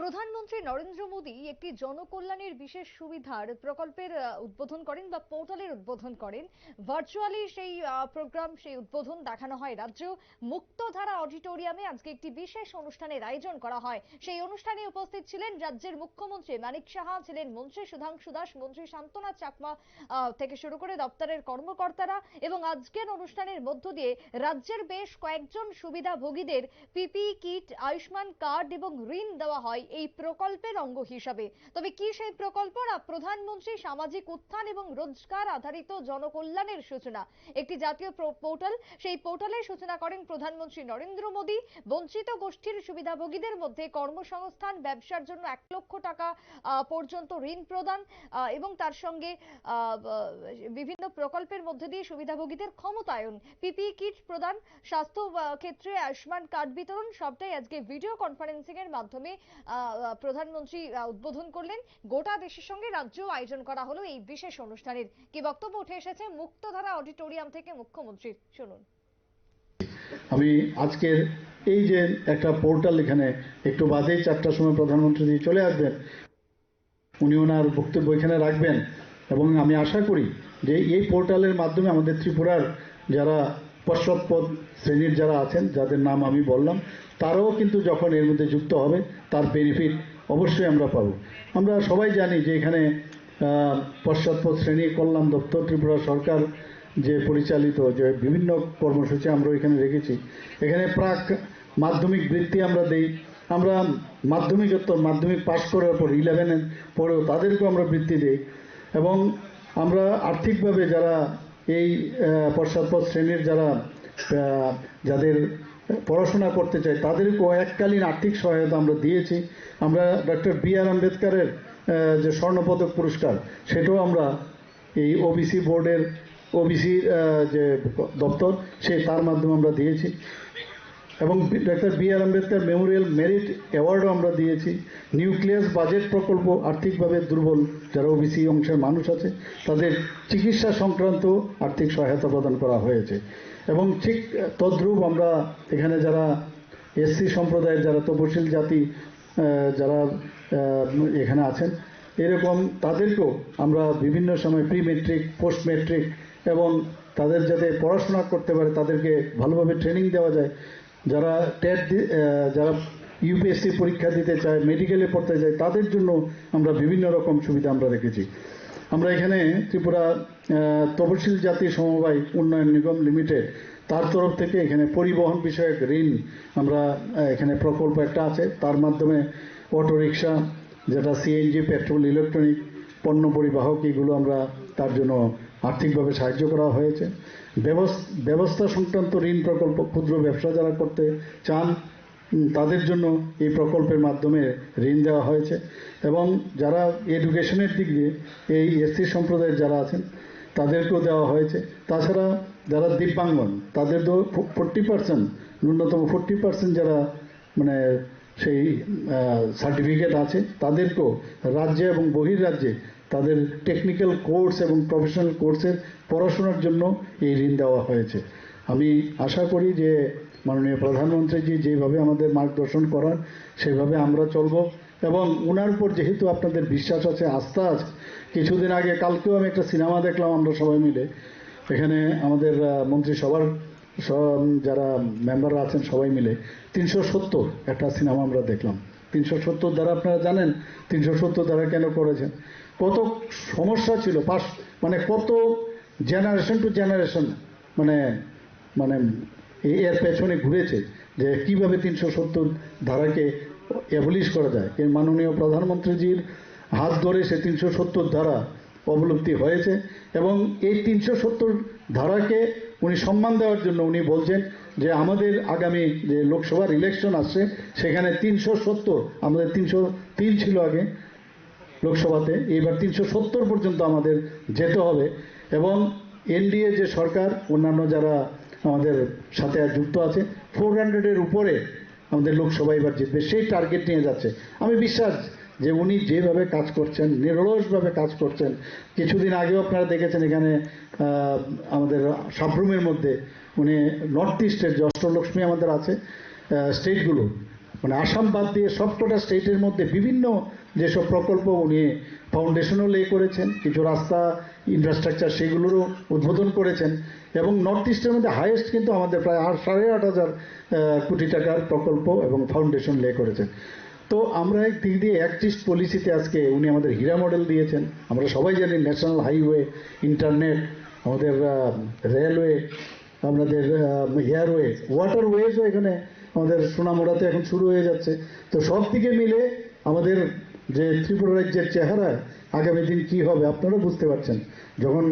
প্রধানমন্ত্রী নরেন্দ্র মোদী একটি জনকল্যাণের বিশেষ সুবিধার প্রকল্পের উদ্বোধন করেন বা পোর্টালের উদ্বোধন করেন। ভার্চুয়ালি সেই প্রোগ্রাম, সেই উদ্বোধন দেখানো হয় রাজ্য মুক্তধারা অডিটোরিয়ামে। আজকে একটি বিশেষ অনুষ্ঠানের আয়োজন করা হয়। সেই অনুষ্ঠানে উপস্থিত ছিলেন রাজ্যের মুখ্যমন্ত্রী মানিক সাহা, ছিলেন মন্ত্রী সুধাংশু দাস, মন্ত্রী শান্তনা চাকমা থেকে শুরু করে দপ্তরের কর্মকর্তারা এবং আজকের অনুষ্ঠানের মধ্য দিয়ে রাজ্যের বেশ কয়েকজন সুবিধাভোগীদের পিপি কিট, আয়ুষ্মান কার্ড এবং ঋণ দেওয়া হয়। এই প্রকল্পের অঙ্গ হিসাবে। তবে কি সেই প্রকল্প? না, প্রধানমন্ত্রী সামাজিক উত্থান এবং রোজগার আধারিত জনকল্যাণের সূচনা। একটি জাতীয় পোর্টাল, সেই পোর্টালের সূচনা করেন প্রধানমন্ত্রী নরেন্দ্র মোদী। বঞ্চিত গোষ্ঠীর সুবিধাভোগীদের মধ্যে কর্মসংস্থান, ব্যবসার জন্য এক লক্ষ টাকা পর্যন্ত ঋণ প্রদান এবং তার সঙ্গে বিভিন্ন প্রকল্পের মধ্যে দিয়ে সুবিধাভোগীদের ক্ষমতায়ন পিপি কিট প্রদান, স্বাস্থ্য ক্ষেত্রে আয়ুষ্মান কার্ড বিতরণ, সবটাই আজকে ভিডিও কনফারেন্সিং এর মাধ্যমে প্রধানমন্ত্রী উদ্বোধন করলেন। গোটা দেশের সঙ্গে রাজ্যেও আয়োজন করা হলো এই বিশেষ অনুষ্ঠানের। কি বক্তব্য উঠে এসেছে? মুক্তধারা অডিটোরিয়াম থেকে মুখ্যমন্ত্রীর শুনুন। আমি আজকের এই যে একটা পোর্টাল এখানে একটু বাদেই চারটার সময় প্রধানমন্ত্রী চলে আসবেন, উনি ওনার বক্তব্য এখানে রাখবেন। এবং আমি আশা করি যে এই পোর্টালের মাধ্যমে আমাদের ত্রিপুরার যারা পশ্চাৎপদ শ্রেণির যারা আছেন, যাদের নাম আমি বললাম, তারাও কিন্তু যখন এর মধ্যে যুক্ত হবে, তার বেনিফিট অবশ্যই আমরা পাবো। আমরা সবাই জানি যে এখানে পশ্চাৎপদ শ্রেণি, কল্যাণ দপ্তর, ত্রিপুরা সরকার যে পরিচালিত যে বিভিন্ন কর্মসূচি আমরা এখানে রেখেছি, এখানে প্রাক মাধ্যমিক বৃত্তি আমরা দেই। আমরা মাধ্যমিকোত্তর মাধ্যমিক পাশ করার পর ইলেভেনের পরেও তাদেরকেও আমরা বৃত্তি দিই। এবং আমরা আর্থিকভাবে যারা এই পশ্চাৎপদ শ্রেণির যারা যাদের পড়াশোনা করতে চায় তাদেরকেও এককালীন আর্থিক সহায়তা আমরা দিয়েছি। আমরা ডক্টর বি আর আম্বেদকারের যে স্বর্ণপদক পুরস্কার, সেটাও আমরা এই ওবিসি বোর্ডের ওবিসি যে দপ্তর, সে, তার মাধ্যমে আমরা দিয়েছি। এবং doctor B R Ambedkar memorial merit অ্যাওয়ার্ডও আমরা দিয়েছি। নিউক্লিয়াস বাজেট প্রকল্প আর্থিকভাবে দুর্বল। যারা ওবিসি অংশের মানুষ আছে, তাদের চিকিৎসা সংক্রান্ত আর্থিক সহায়তা প্রদান করা হয়েছে। এবং ঠিক তদ্রূপ আমরা এখানে যারা এসসি সম্প্রদায়ের যারা তপশিল জাতি যারা এখানে আছেন, এরকম তাদেরকেও আমরা বিভিন্ন সময় প্রি মেট্রিক পোস্ট মেট্রিক এবং তাদের যাতে পড়াশোনা করতে পারে, তাদেরকে ভালোভাবে ট্রেনিং দেওয়া যায়। যারা টেট যারা ইউপিএসসি পরীক্ষা দিতে চায় মেডিকেলে পড়তে চায়, তাদের জন্য আমরা বিভিন্ন রকম সুবিধা আমরা রেখেছি। আমরা এখানে ত্রিপুরা তপশিল জাতি সমবায় উন্নয়ন নিগম লিমিটেড তার তরফ থেকে এখানে পরিবহন বিষয়ক ঋণ আমরা এখানে প্রকল্প একটা আছে। তার মাধ্যমে অটো রিক্সা যেটা সিএনজি পেট্রোল ইলেকট্রনিক পণ্য পরিবাহক, এগুলো আমরা তার জন্য আর্থিকভাবে সাহায্য করা হয়েছে। ব্যবস- ব্যবস্থা সংক্রান্ত ঋণ প্রকল্প ক্ষুদ্র ব্যবসা যারা করতে চান তাদের জন্য এই প্রকল্পের মাধ্যমে ঋণ দেওয়া হয়েছে এবং যারা এডুকেশনের দিক দিয়ে এই এসসি সম্প্রদায়ের যারা আছেন, তাদেরকেও দেওয়া হয়েছে। তাছাড়া যারা দিব্যাঙ্গন, তাদের তো ফোর্টি পার্সেন্ট, ন্যূনতম ফোর্টি পার্সেন্ট যারা মানে সেই সার্টিফিকেট আছে, তাদেরকেও রাজ্যে এবং বহির্রাজ্যে তাদের টেকনিক্যাল কোর্স এবং প্রফেশনাল কোর্সের পড়াশোনার জন্য এই ঋণ দেওয়া হয়েছে। আমি আশা করি যে মাননীয় প্রধানমন্ত্রীজি যেভাবে আমাদের মার্গদর্শন করান, সেভাবে আমরা চলব এবং ওনার উপর যেহেতু আপনাদের বিশ্বাস আছে, আস্থা আছে, কিছুদিন আগে কালকেও আমি একটা সিনেমা দেখলাম আমরা সবাই মিলে। এখানে আমাদের মন্ত্রিসভার যারা মেম্বাররা আছেন সবাই মিলে তিনশো সত্তর একটা সিনেমা আমরা দেখলাম। তিনশো সত্তর দ্বারা আপনারা জানেন, তিনশো সত্তর দ্বারা কেন করেছেন? কত সমস্যা ছিল পাশ মানে কত জেনারেশন টু জেনারেশন মানে মানে এর পেছনে ঘুরেছে যে কীভাবে তিনশো সত্তর ধারাকে অ্যাবলিশ করা যায়। এর মাননীয় প্রধানমন্ত্রীজির হাত ধরে সে তিনশো সত্তর ধারা অবলুপ্তি হয়েছে এবং এই তিনশো সত্তর ধারাকে উনি সম্মান দেওয়ার জন্য উনি বলছেন যে আমাদের আগামী যে লোকসভার ইলেকশন আসছে, সেখানে তিনশো সত্তর, আমাদের তিনশো তিন ছিল আগে লোকসভাতে এইবার তিনশো সত্তর পর্যন্ত আমাদের যেতে হবে এবং এনডিএ যে সরকার, অন্যান্য যারা আমাদের সাথে যুক্ত আছে ফোর হান্ড্রেডের উপরে আমাদের লোকসভা এবার জিতবে, সেই টার্গেট নিয়ে যাচ্ছে। আমি বিশ্বাস যে উনি যেভাবে কাজ করছেন, নিরলসভাবে কাজ করছেন, কিছুদিন আগেও আপনারা দেখেছেন এখানে আমাদের সাবরুমের মধ্যে উনি নর্থ ইস্টের যে অষ্টলক্ষ্মী আমাদের আছে স্টেটগুলো মানে আসাম বাদ দিয়ে সবকটা স্টেটের মধ্যে বিভিন্ন যেসব প্রকল্প উনি ফাউন্ডেশনও লে করেছেন, কিছু রাস্তা ইনফ্রাস্ট্রাকচার সেগুলোরও উদ্বোধন করেছেন এবং নর্থ ইস্টের মধ্যে হাইয়েস্ট কিন্তু আমাদের প্রায় আট, সাড়ে আট হাজার কোটি টাকার প্রকল্প এবং ফাউন্ডেশন লে করেছেন। তো আমরা একদিক দিয়ে অ্যাক্টিস্ট পলিসিতে আজকে উনি আমাদের হীরা মডেল দিয়েছেন। আমরা সবাই জানি ন্যাশনাল হাইওয়ে ইন্টারনেট আমাদের রেলওয়ে আমাদের এয়ারওয়ে ওয়াটারওয়েজও এখানে আমাদের সোনামুড়াতে এখন শুরু হয়ে যাচ্ছে। তো সব দিকে মিলে আমাদের যে ত্রিপুরা রাজ্যের চেহারা, আগামী দিন কি হবে আপনারা বুঝতে পারছেন। যখন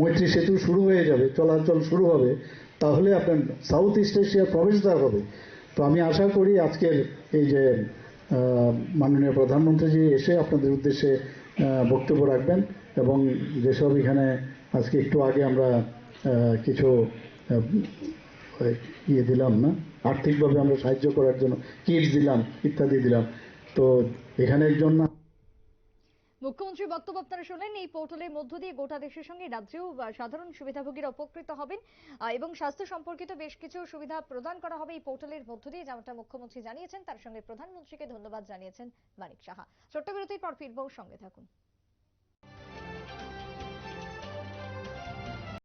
মৈত্রী সেতু শুরু হয়ে যাবে, চলাচল শুরু হবে, তাহলে আপনার সাউথ ইস্ট এশিয়ার প্রবেশদ্বার হবে। তো আমি আশা করি আজকের এই যে মাননীয় প্রধানমন্ত্রীজি এসে আপনাদের উদ্দেশ্যে বক্তব্য রাখবেন এবং যেসব এখানে আজকে একটু আগে আমরা কিছু ইয়ে দিলাম না আর্থিকভাবে আমরা সাহায্য করার জন্য কিটস দিলাম, ইত্যাদি দিলাম। তো এখানে একজন মুখ্যমন্ত্রী বক্তব্য আপনারা শুনলেন, এই পোর্টালের মধ্য দিয়ে গোটা দেশের সঙ্গে রাজ্যেও সাধারণ সুবিধাভোগীরা উপকৃত হবেন এবং স্বাস্থ্য সম্পর্কিত বেশ কিছু সুবিধা প্রদান করা হবে এই পোর্টালের মধ্য দিয়ে, যেমনটা মুখ্যমন্ত্রী জানিয়েছেন, তার সঙ্গে প্রধানমন্ত্রীকে ধন্যবাদ জানিয়েছেন মানিক সাহা। ছোট্ট বিরতির পর ফিরবো, সঙ্গে থাকুন।